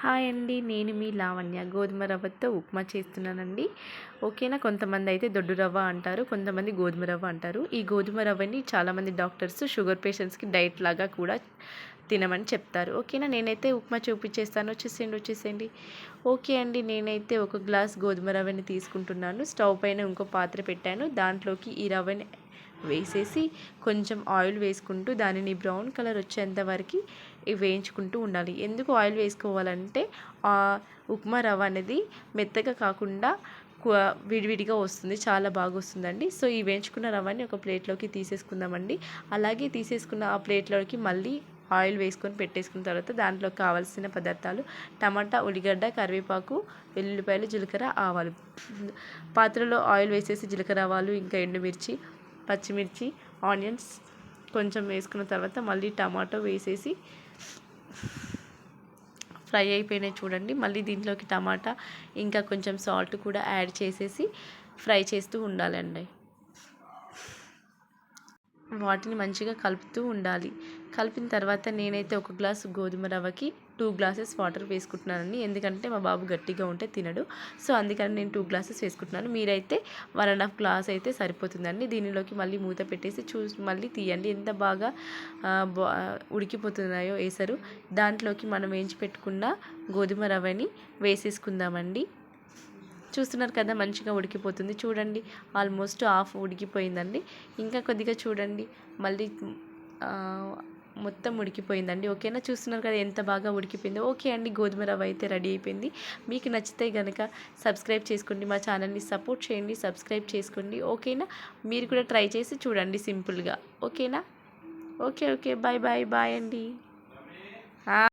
Hi అండి నేను మీ లావణ్య. గోధుమ రవ్వతో ఉప్మా చేస్తున్నానండి. ఓకేనా? కొంతమంది అయితే దొడ్డు రవ్వ అంటారు కొంతమంది గోధుమ రవ్వ అంటారు. ఈ గోధుమ రవ్వని చాలామంది డాక్టర్స్ షుగర్ పేషెంట్స్కి డైట్ లాగా కూడా తినమని చెప్తారు. ఓకేనా? నేనైతే ఉప్మా చూపించేస్తాను. వచ్చేసేయండి వచ్చేసేయండి. ఓకే అండి నేనైతే ఒక గ్లాస్ గోధుమ రవ్వని తీసుకుంటున్నాను. స్టవ్ పైన ఇంకో పాత్ర పెట్టాను. దాంట్లోకి ఈ రవ్వని వేసేసి కొంచెం ఆయిల్ వేసుకుంటూ దానిని బ్రౌన్ కలర్ వచ్చేంత వరకు వేయించుకుంటూ ఉండాలి. ఎందుకు ఆయిల్ వేసుకోవాలంటే ఉప్మా రవ్వ అనేది మెత్తగా కాకుండా విడివిడిగా వస్తుంది చాలా బాగా వస్తుందండి. సో ఈ వేయించుకున్న రవ్వని ఒక ప్లేట్లోకి తీసేసుకుందామండి. అలాగే తీసేసుకున్న ఆ ప్లేట్లోకి మళ్ళీ ఆయిల్ వేసుకొని పెట్టేసుకున్న తర్వాత దాంట్లో కావాల్సిన పదార్థాలు టమాటా ఉల్లిగడ్డ కరివేపాకు వెల్లుల్లిపాయలు జీలకర్ర ఆవాలు. పాత్రలో ఆయిల్ వేసేసి జీలకర్ర ఆవాలు ఇంకా ఎండుమిర్చి పచ్చిమిర్చి ఆనియన్స్ కొంచెం వేసుకున్న తర్వాత మళ్ళీ టమాటో వేసేసి ఫ్రై అయిపోయినాయి చూడండి. మళ్ళీ దీంట్లోకి టమాటా ఇంకా కొంచెం సాల్ట్ కూడా యాడ్ చేసేసి ఫ్రై చేస్తూ ఉండాలండి. వాటిని మంచిగా కలుపుతూ ఉండాలి. కలిపిన తర్వాత నేనైతే ఒక గ్లాసు గోధుమ రవ్వకి టూ గ్లాసెస్ వాటర్ వేసుకుంటున్నానండి. ఎందుకంటే మా బాబు గట్టిగా ఉంటే తినడు. సో అందుకని నేను టూ గ్లాసెస్ వేసుకుంటున్నాను. మీరైతే వన్ అండ్ హాఫ్ గ్లాస్ అయితే సరిపోతుందండి. దీనిలోకి మళ్ళీ మూత పెట్టేసి చూసి మళ్ళీ తీయండి. ఎంత బాగా ఉడికిపోతున్నాయో వేసరు దాంట్లోకి మనం వేయించి పెట్టుకున్న గోధుమ రవ్వని వేసేసుకుందామండి. చూస్తున్నారు కదా మంచిగా ఉడికిపోతుంది. చూడండి ఆల్మోస్ట్ హాఫ్ ఉడికిపోయిందండి. ఇంకా కొద్దిగా చూడండి మళ్ళీ మొత్తం ఉడికిపోయిందండి. ఓకేనా? చూస్తున్నారు కదా ఎంత బాగా ఉడికిపోయిందో. ఓకే అండి గోధుమ రవ్వ అయితే రెడీ అయిపోయింది. మీకు నచ్చితే కనుక సబ్స్క్రైబ్ చేసుకోండి మా ఛానల్ని సపోర్ట్ చేయండి సబ్స్క్రైబ్ చేసుకోండి. ఓకేనా? మీరు కూడా ట్రై చేసి చూడండి సింపుల్గా. ఓకేనా? Okay okay. Bye bye bye అండి.